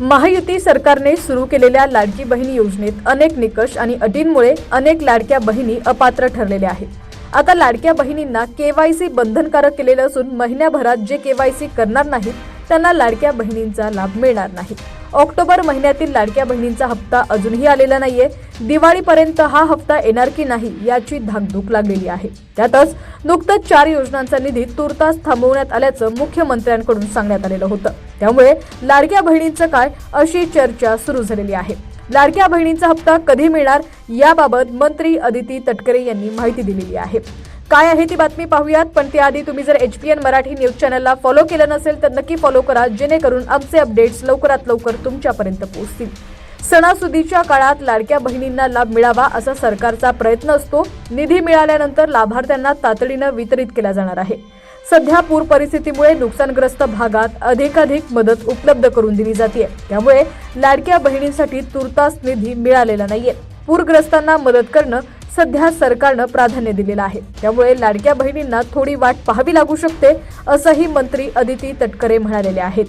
महायुती सरकारने सुरू केलेल्या लाडकी बहिणी योजनेत अनेक निकष आणि अटींमुळे अनेक लाडक्या बहिणी अपात्र ठरलेल्या आहेत. आता लाडक्या बहिणींना केवायसी बंधनकारक केलेलं असून महिन्याभरात जे केवायसी करणार नाहीत त्यांना लाडक्या बहिणींचा लाभ मिळणार नाही. ऑक्टोबर महिन्यातील लाडक्या बहिणींचा हप्ता अजूनही आलेला नाहीये. दिवाळीपर्यंत हा हप्ता येणार की नाही याची धाकधूक लागलेली आहे. त्यातच नुकतंच चार योजनांचा निधी तुर्तास थांबवण्यात आल्याचं मुख्यमंत्र्यांकडून सांगण्यात आलेलं होतं. त्यामुळे लाडक्या बहिणींचं काय अशी चर्चा सुरू झालेली आहे. लाडक्या बहिणींचा हप्ता कधी मिळणार याबाबत मंत्री अदिती तटकरे यांनी माहिती दिलेली आहे. काय आहे ती बातमी पाहूयात. पण त्याआधी तुम्ही जर H P N Marathi news चॅनलला फॉलो केलं नसेल तर नक्की फॉलो करा जेणेकरून आमचे अपडेट्स लवकरात लवकर तुमच्यापर्यंत पोहोचतील. सणासुदीच्या काळात लाडक्या बहिणींना लाभ मिळावा असा सरकारचा प्रयत्न असतो. निधी मिळाल्यानंतर लाभार्थ्यांना तातडीनं वितरित केला जाणार आहे. सध्या पूर परिस्थितीमुळे नुकसानग्रस्त भागात अधिकाधिक मदत उपलब्ध करून दिली जाते त्यामुळे लाडक्या बहिणींसाठी तुर्तास निधी मिळालेला नाहीये. पूरग्रस्तांना मदत करणं सध्या सरकारनं प्राधान्य दिलेलं आहे. त्यामुळे लाडक्या बहिणींना थोडी वाट पाहावी लागू शकते असंही मंत्री अदिती तटकरे म्हणालेले आहेत.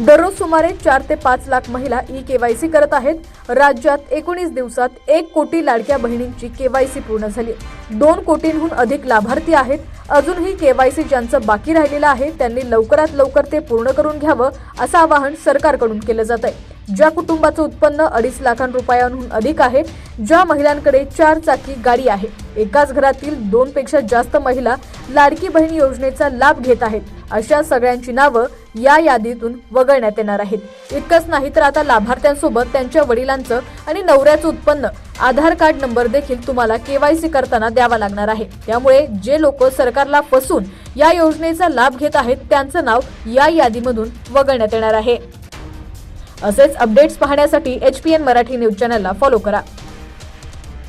दररोज सुमारे चार ते पाच लाख महिला ई केवायसी करत आहेत. राज्यात एकोणीस दिवसात एक कोटी लाडक्या बहिणींची केवायसी पूर्ण झाली. दोन कोटींहून अधिक लाभार्थी आहेत. अजूनही केवायसी ज्यांचं बाकी राहिलेलं आहे त्यांनी लवकरात लवकर ते पूर्ण करून घ्यावं असं आवाहन सरकारकडून केलं जात आहे ज्या कुटुंबाचं उत्पन्न अडीच लाखां रुपयांहून अधिक आहे ज्या महिलांकडे चार चाकी गाडी आहे. एकाच घरातील दोन पेक्षा जास्त महिला लाडकी बहीण योजनेचा लाभ घेत आहेत. अशा सगळ्यांची नावं या यादीतून वगळण्यात येणार आहेत. इतकंच नाही तर आता लाभार्थ्यांसोबत त्यांच्या वडिलांचं आणि नवऱ्याचं उत्पन्न आधार कार्ड नंबर देखील तुम्हाला केवायसी करताना द्यावा लागणार आहे. त्यामुळे जे लोक सरकारला फसून या योजनेचा लाभ घेत आहेत त्यांचं नाव या यादीमधून वगळण्यात येणार आहे. असेच अपडेट्स पाहण्यासाठी H P N Marathi news चॅनलला फॉलो करा.